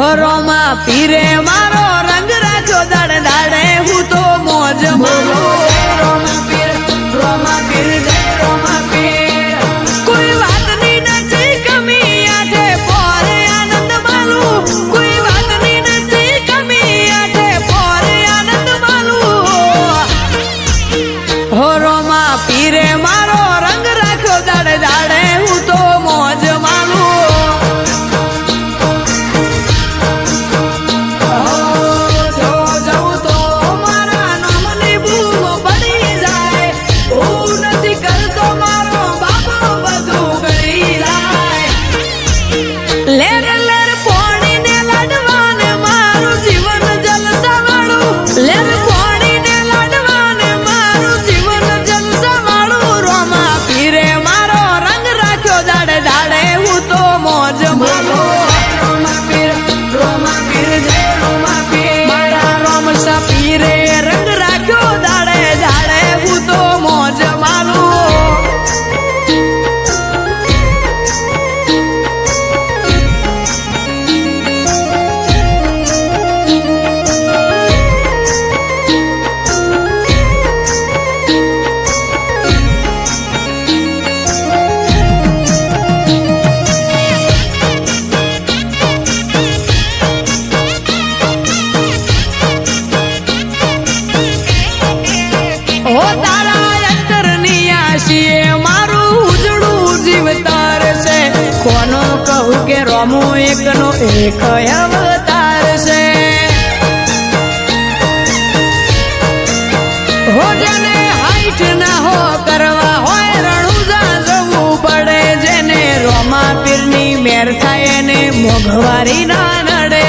ઘરોમાં પીરે મારો રંગ રાખ્યો દાડે દાડે, હું તો મોજ મારો. રોમાં પીર રોમાં પીર એક અવતાર છે હો જેને હાઈટ ના જવું પડે જેને રોમા પીરની એને મોઘવારી ના નડે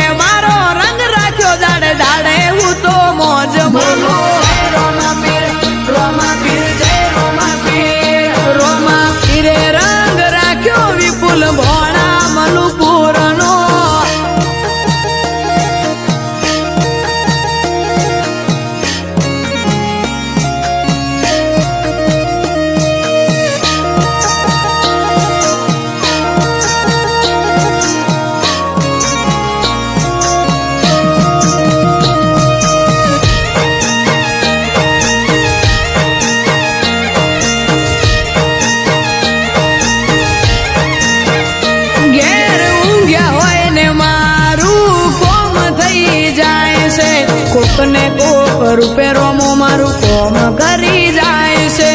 રોમા કોક ને કોક રૂપે રોમો મારું કોમ કરી જાય છે.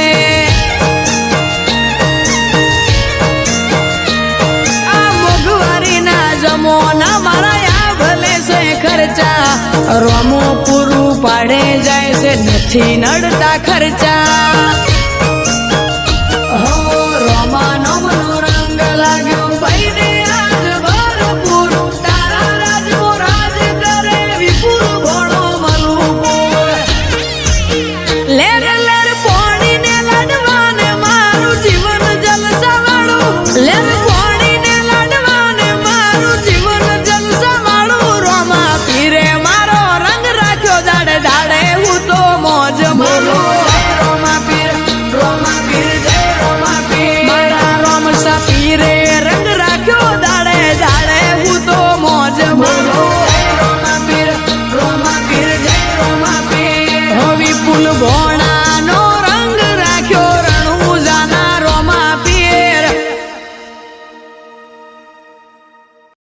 આ છે ખર્ચા. રોમો પૂરું પાડે જાય છે, નથી નડતા ખર્ચા.